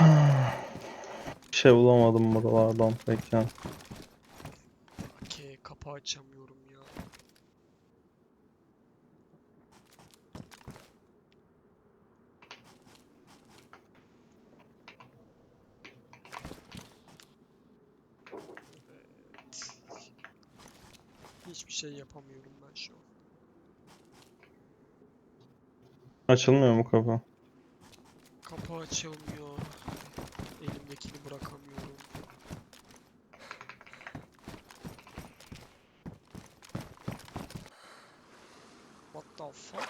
Bir şey bulamadım buralardan pek ya. Okey kapı açamıyorum ya. Evet. Hiçbir şey yapamıyorum ben şu an. Açılmıyor mu kapı? Kapı açılmıyor. Elimdekini bırakamıyorum. What the fuck?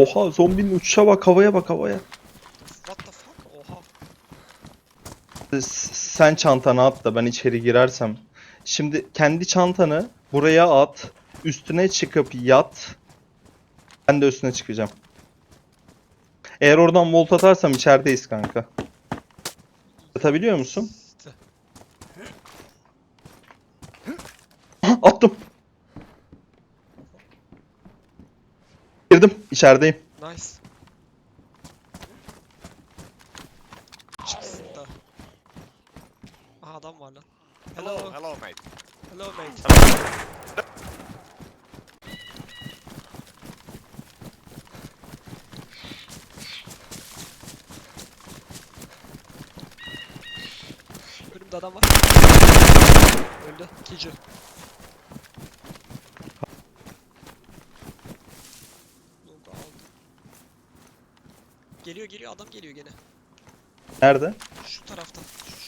Oha zombinin uçuşa bak havaya bak havaya. What the fuck? Oha. S- Sen çantanı at da ben içeri girersem. Şimdi kendi çantanı buraya at. Üstüne çıkıp yat. Ben de üstüne çıkacağım. Eğer oradan volt atarsam içerideyiz kanka. Atabiliyor musun? İşte. Aha, Attım. Girdim. içerideyim. Nice. Çıksın da. Aha adam var lan. Hello. Hello, hello, mate. Hello mate. Önümde adam var. Öldü. Kijo. Ne oldu aldım. Geliyor geliyor adam geliyor gene. Nerede? Şu taraftan.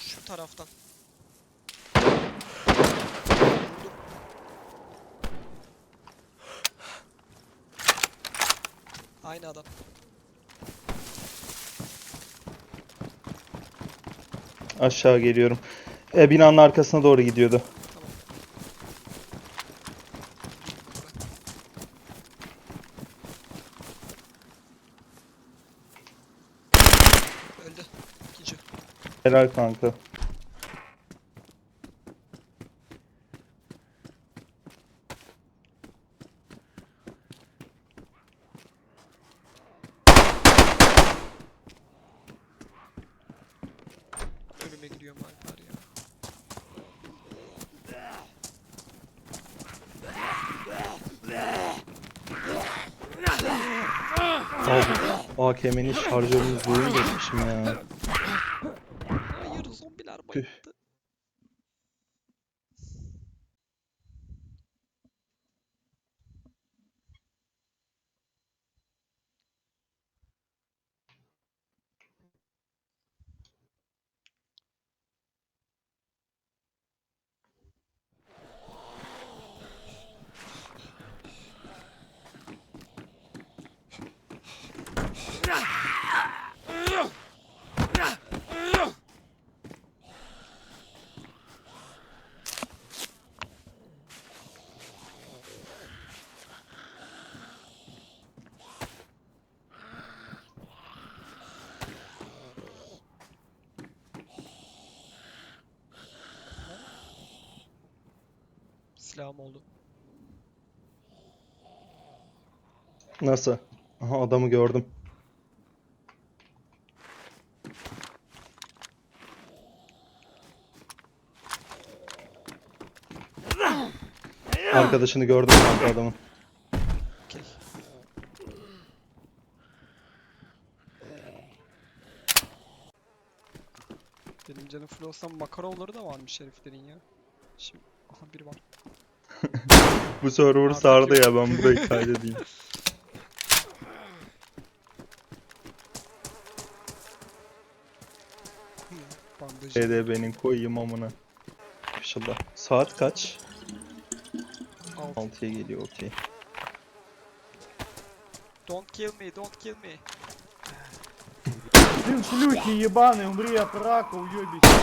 Şu taraftan. Vurdum. Aynı adam. Aşağı geliyorum. E, binanın arkasına doğru gidiyordu. Tamam. Öldü. İkinci. Helal kanka. Ölüme gidiyorum Alper ya. Abi AKM'nin şarjörünü zoom geçmişim ya. Hayır zombiler Tüh. bayıldı. Silahım oldu. Nasıl? Aha adamı gördüm. Arkadaşını gördüm kanka adamın. Benim canım full olsam makaronları da varmış heriflerin ya. Şimdi aha biri var. Bu server Artık sardı yok. ya ben burayı kaydedeyim. Bandajı. EDB'nin koyayım amına. İnşallah. Saat kaç? Altı. 6'ya geliyor okey. Don't kill me, don't kill me. Сын шлюхи ебаный, умри от рака, уебище.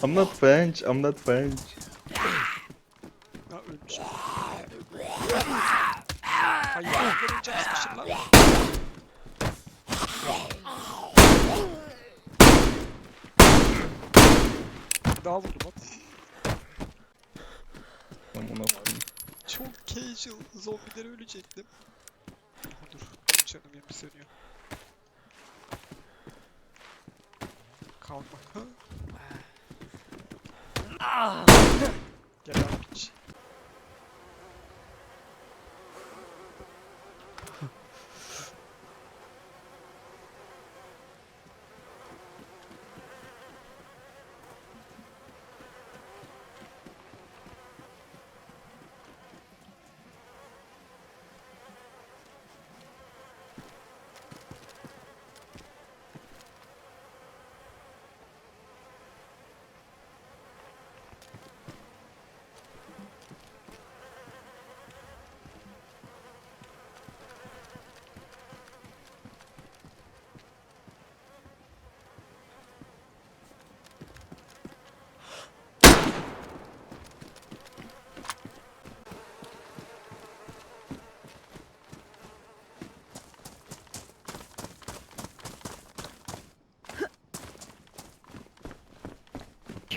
I'm not French, I'm not French. Hayır, lan. daha vurdum at. Amına koyayım. Çok casual. Zombileri ölecektim. Dur. Canım yemiş sönüyor. Kalkma. Ha? Gel abi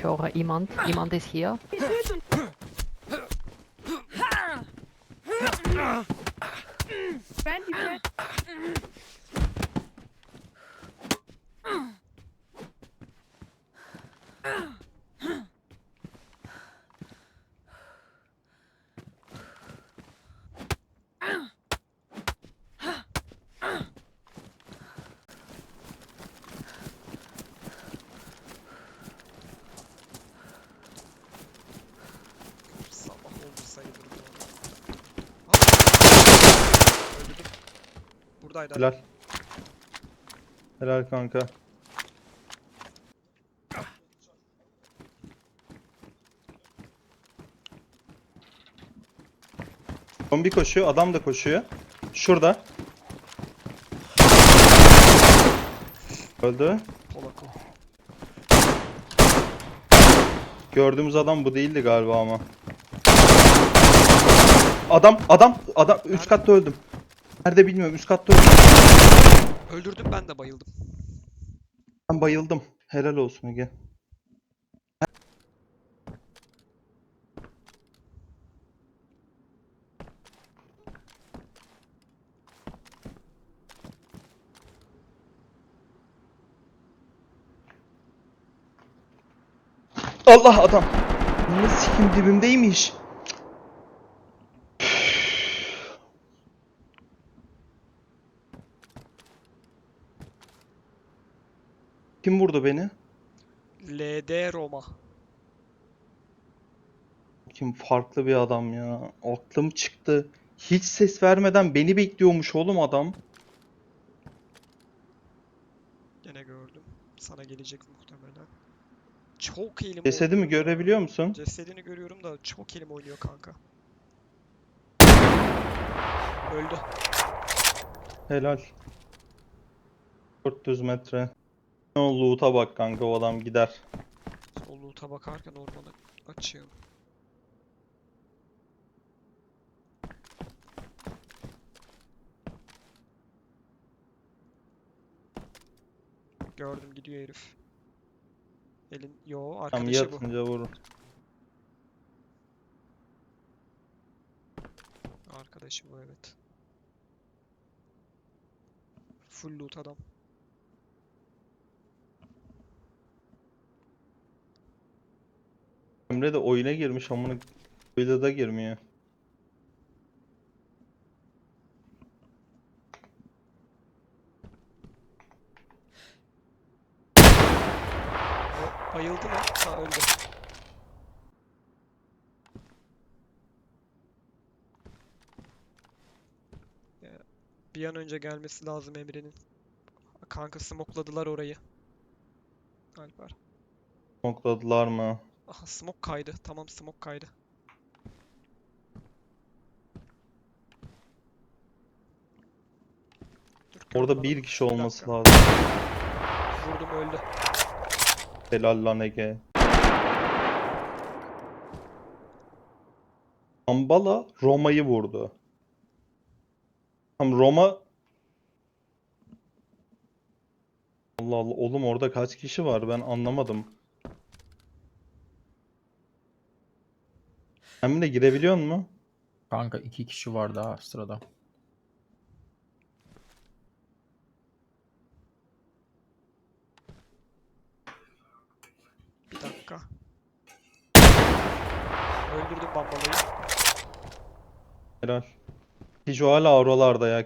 Ich höre jemand. Jemand ist hier. Buradaydı. Helal. Helal kanka. Zombi koşuyor, adam da koşuyor. Şurada. Öldü. Polako. Gördüğümüz adam bu değildi galiba ama. Adam, adam, adam. Nerede? katta öldüm. Nerede bilmiyorum, üst katta öldüm. Öldürdüm ben de bayıldım. Ben bayıldım. Helal olsun Ege. Allah adam. Ne sikim dibimdeymiş. Kim vurdu beni? LD Roma. Kim farklı bir adam ya. Aklım çıktı. Hiç ses vermeden beni bekliyormuş oğlum adam. Gene gördüm. Sana gelecek muhtemelen. Çok elim Cesedi mi görebiliyor musun? Cesedini görüyorum da çok elim oynuyor kanka. Öldü. Helal. 400 metre. Oldu loot'a bak kanka o adam gider. O loot'a bakarken ormanı açayım. Gördüm gidiyor herif. Elin yo Tam arkadaşı bu. yatınca vurur. Arkadaşı bu evet. Full loot adam. Emre de oyuna girmiş amına oyuna da girmiyor. Bayıldı mı? Ha öldü. Bir an önce gelmesi lazım Emre'nin. Kanka smokladılar orayı. Alper. Nokladılar mı? Aha smoke kaydı. Tamam smoke kaydı. Dur, Orada bir kişi olması dakika. lazım. Vurdum öldü. Helal lan Ege. Ambala Roma'yı vurdu. Tam Roma Allah Allah oğlum orada kaç kişi var ben anlamadım. Hem de girebiliyor mu? Kanka iki kişi var daha sırada. Bir dakika. Öldürdüm bambalayı. Helal. Hiç o hala oralarda ya.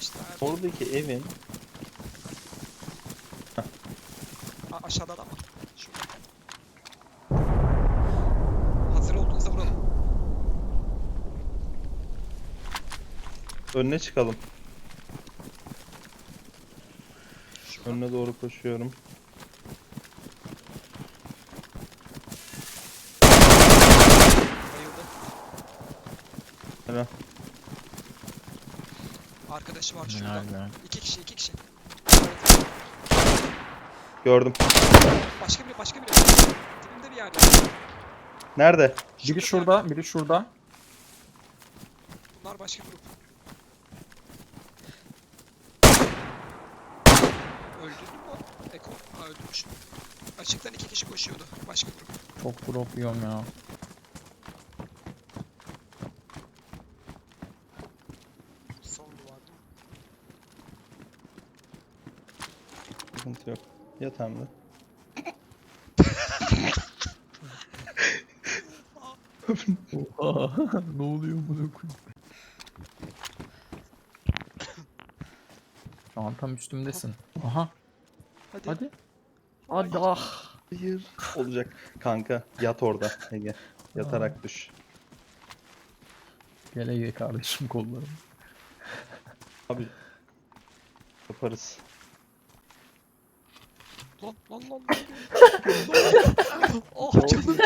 İşte Oradaki evin A- aşağıda adam var. Şurada. Hazır olduğunuzda vuralım. Önüne çıkalım. Önüne doğru koşuyorum. Bayıldı. Helal. Arkadaşı var şurada. Helal be. İki kişi, iki kişi. Gördüm. Başka biri, başka biri. Dibimde bir yerde. Biri Şurada bir yerde. şurada, biri şurada. Bunlar başka grup. Öldürdün mü? o? Eko. Ha öldürmüş. Açıktan iki kişi koşuyordu. Başka grup. Drop yiyorum ya. Son? Sıkıntı yok. Yat hem de. ne oluyor bunu Şu an tam üstümdesin. Aha Hadi. hadi. Hadi ah. Hayır. Olacak. Kanka yat orada Ege. Yatarak düş. Gel Ege kardeşim kollarım. Abi. Yaparız. Lan lan lan. lan. oh canım.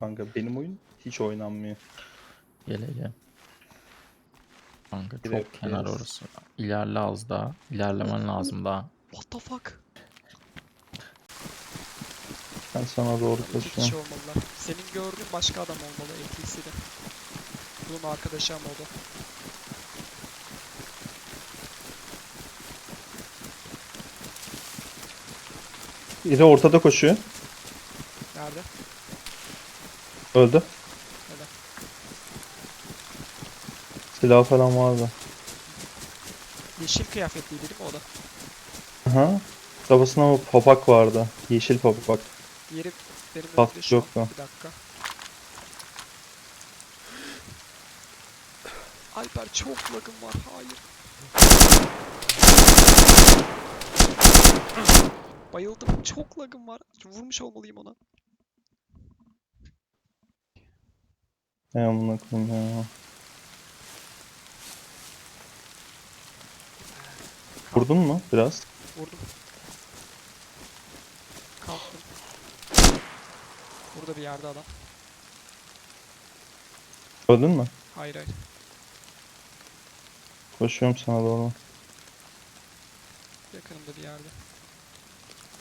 Kanka benim oyun hiç oynanmıyor. Gel Ege. Kanka çok Direkt kenar geliriz. orası. İlerle az daha. İlerlemen lazım daha. What the fuck? Ben sana doğru İki kişi koşuyorum. olmalılar. Senin gördüğün başka adam olmalı NPC'de. Bunun arkadaşı ama o da. Biri ortada koşuyor. Nerede? Öldü. Helal. Silah falan vardı. Yeşil kıyafetliydi değil mi o da? Aha. Kafasında papak vardı. Yeşil papak. Yeri benim Bak, önümde şu yok an. mu? Bir dakika. Alper çok lagım var. Hayır. Bayıldım. Çok lagım var. Vurmuş olmalıyım ona. Ne amına koyayım ya. Vurdun mu biraz? Vurdum. Kalktım. Burada bir yerde adam. Öldün mü? Hayır hayır. Koşuyorum sana doğru. Yakınımda bir yerde.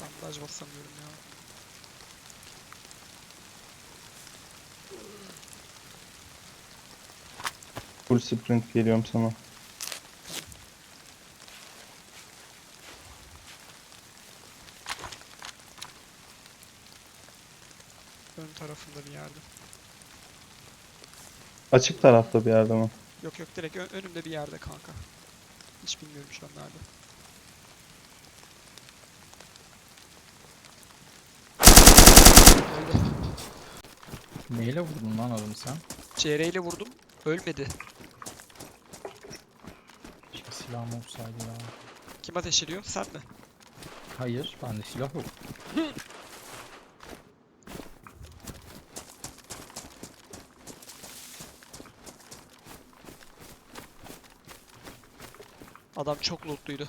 Bandaj basamıyorum ya. Full sprint geliyorum sana. Ön tarafında bir yerde. Açık tarafta bir yerde mi? Yok yok direkt ön- önümde bir yerde kanka. Hiç bilmiyorum şu an nerede. Öldü. Neyle vurdun lan adamı sen? CR ile vurdum. Ölmedi. Keşke silahım olsaydı ya. Kim ateş ediyor? Sen mi? Hayır bende silah yok. Adam çok lootluydu.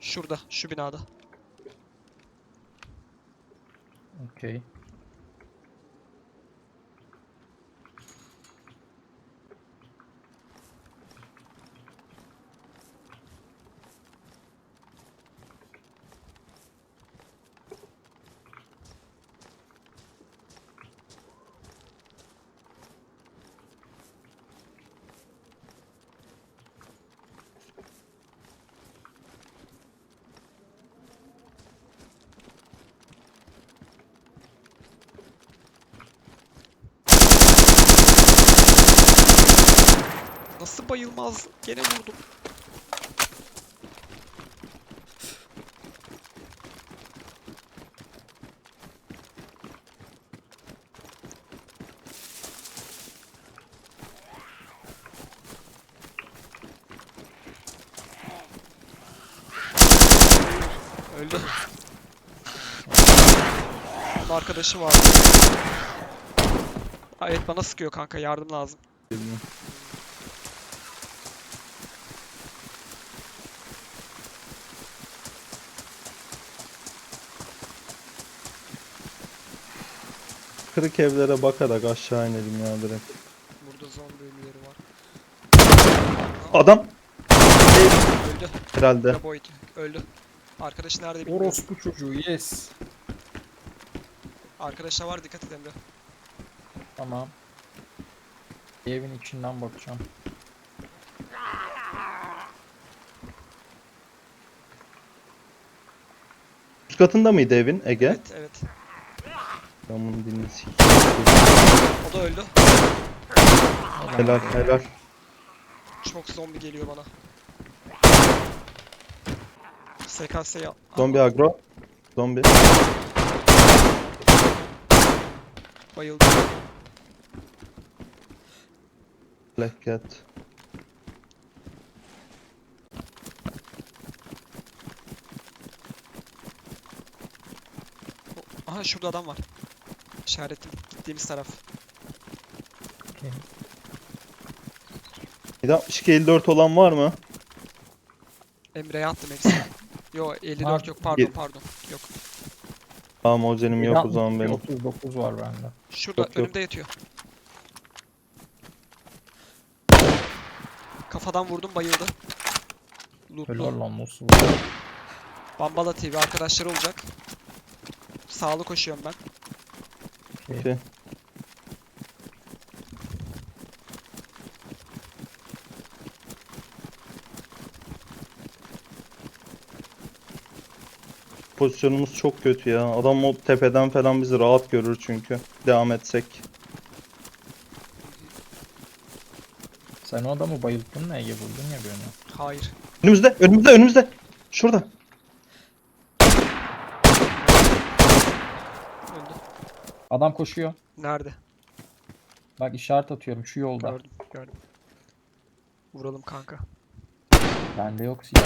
Şurada, şu binada. Okey. Nasıl bayılmaz? Gene vurdum. Öldü. Onun arkadaşı vardı. Aa, Evet bana sıkıyor kanka yardım lazım. Kırık evlere bakarak aşağı inelim ya direkt. Burada zombi ölüleri var. Adam Öldü. herhalde. Graboid öldü. Arkadaş nerede bilmiyorum. Orospu çocuğu yes. Arkadaşlar var dikkat et Emre. Tamam. Evin içinden bakacağım. Üst katında mıydı evin Ege? Evet evet. Ben bunu dinle s- O da öldü. Helal helal. Çok zombi geliyor bana. SKS'yi al. Zombi agro. Zombi. Bayıldı. Black Cat. Aha şurada adam var. İşaretim. Gittiğimiz taraf. Okey. 762 54 olan var mı? Emre'ye attım hepsini. Yo 54 Var. yok pardon pardon. Yok. Tamam o benim yok o zaman benim. 39 var bende. Şurada Yok, yok. önümde yatıyor. Kafadan vurdum bayıldı. Lootlu. Helal lan nasıl Bambala TV arkadaşları olacak. Sağlı koşuyorum ben. Okey. Pozisyonumuz çok kötü ya. Adam o tepeden falan bizi rahat görür çünkü. Devam etsek. Sen o adamı bayılttın ne Ege buldun ya birini. Hayır. Önümüzde, önümüzde, önümüzde. Şurada. Öldü. Adam koşuyor. Nerede? Bak işaret atıyorum şu yolda. Gördüm. Gördüm. Vuralım kanka. Bende yok silah.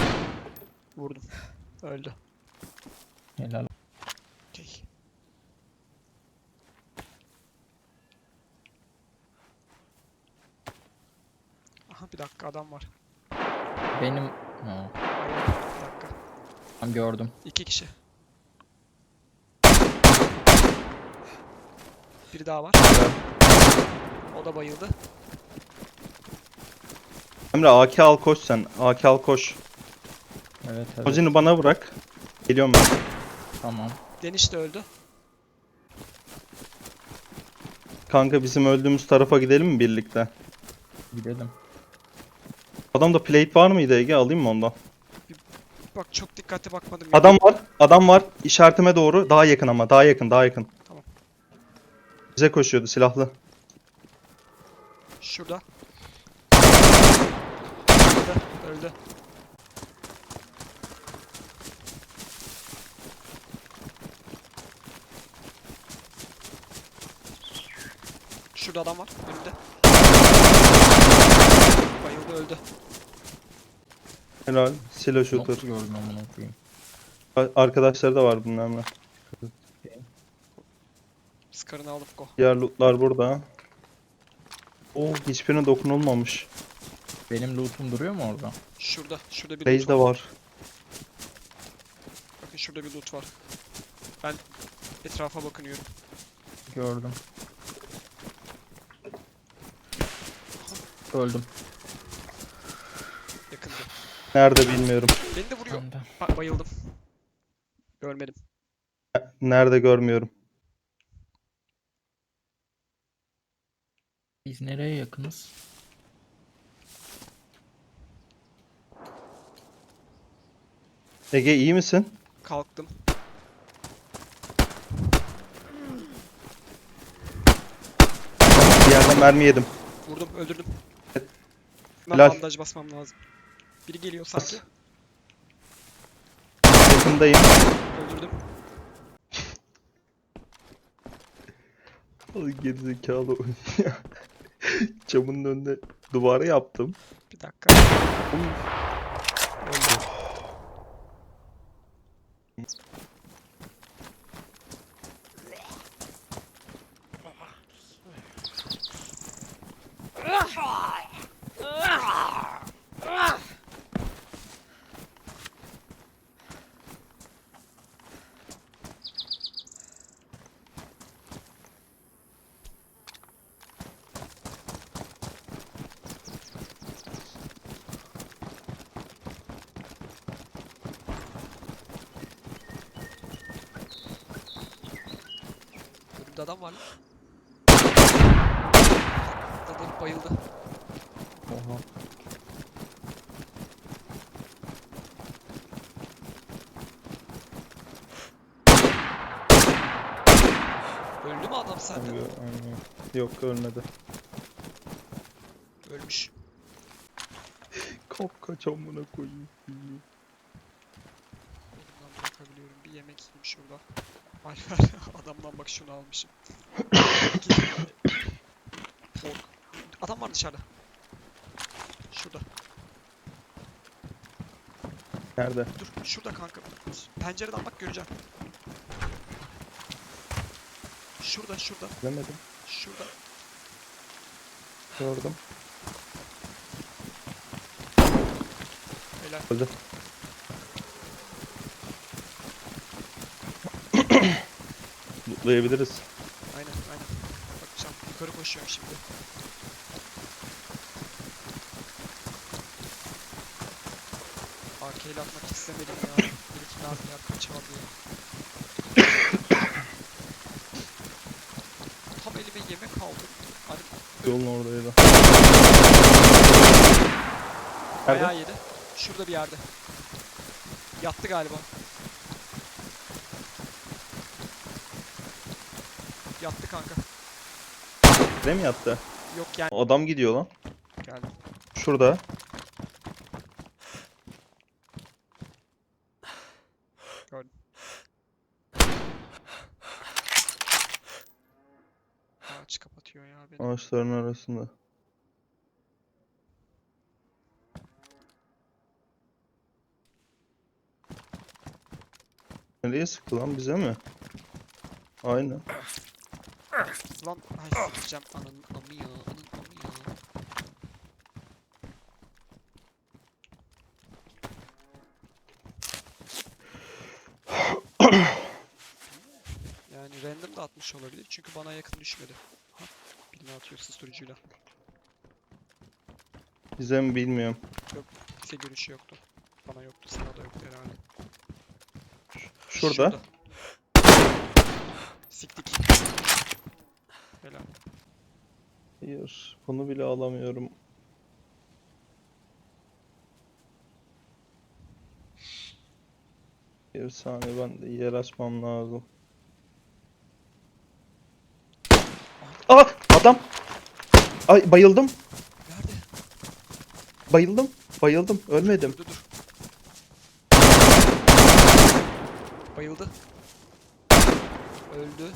Vurdum. Öldü. Helal. Okey. Aha bir dakika adam var. Benim... Ha, bir dakika. tamam gördüm. İki kişi. Biri daha var. O da bayıldı. Emre AK al koş sen. AK al koş. Evet evet. Hocini bana bırak. Geliyorum ben. Tamam. Deniş de öldü. Kanka bizim öldüğümüz tarafa gidelim mi birlikte? Gidelim. Adamda plate var mıydı Ege? Alayım mı ondan? Bak çok dikkatli bakmadım. ya. Adam var. Adam var. İşaretime doğru. Daha yakın ama. Daha yakın. Daha yakın. Bize koşuyordu silahlı. Şurada. Öldü. Öldü. Şurada adam var. Önümde. Bayıldı öldü. Helal. Silo shooter. Nasıl gördüm amına koyayım. Arkadaşları da var bunun Emre. Skarını aldım go. Diğer lootlar burada. Oo hiçbirine dokunulmamış. Benim lootum duruyor mu orada? Şurada. Şurada bir loot Blaze de var. var. Bakın şurada bir loot var. Ben etrafa bakınıyorum. Gördüm. Öldüm. Yakında. Nerede bilmiyorum. Beni de vuruyor. Ben de. Ba- bayıldım. Görmedim. Nerede görmüyorum. Biz nereye yakınız? Ege iyi misin? Kalktım. Bir yerden mermi yedim. Vurdum, öldürdüm. Ben Helal. bandaj basmam lazım. Biri geliyor sanki. Yakındayım. Öldürdüm. Gerizekalı oyun ya. Camının önüne duvarı yaptım. Bir dakika. Önümde adam var. Atladı, bayıldı. Oha. Öldü mü adam sende? Aynen. Yok ölmedi. Ölmüş. Kalk kaç amına koyayım. Buradan bırakabiliyorum. Bir yemek yiyeyim şurada. Alper adamdan bak şunu almışım. Pork. Adam var dışarıda. Şurada. Nerede? Dur şurada kanka. Pencereden bak göreceğim. Şurada şurada. Bilemedim. Şurada. Gördüm. Helal. Öldü. Mutlayabiliriz. Aynen aynen. Bakacağım. Yukarı koşuyorum şimdi. AK ile atmak istemedim ya. Bir iki mermi yakın çaldı ya. Tam elime yemek aldım. Hani Yolun oradaydı. bayağı Nerede? yedi. Şurada bir yerde. Yattı galiba. Yattı kanka. Ne mi yattı? Yok yani. Adam gidiyor lan. Geldim. Şurada. Ağaç kapatıyor ya beni. Ağaçların arasında. Nereye sıktı lan bize mi? Aynen. Lan ay sikeceğim ananın amı ya ananın amı ya. Yani random da atmış olabilir çünkü bana yakın düşmedi. Ha, birini atıyor susturucuyla. Bize mi bilmiyorum. Bize görüşü yoktu. Bana yoktu, sana da yoktu herhalde. Şurada. Siktik. Helal. Hayır. Bunu bile alamıyorum. Bir saniye ben de yer açmam lazım. Aa adam. Ay bayıldım. Nerede? Bayıldım. Bayıldım. Ölmedim. Dur dur. Bayıldı. Öldü.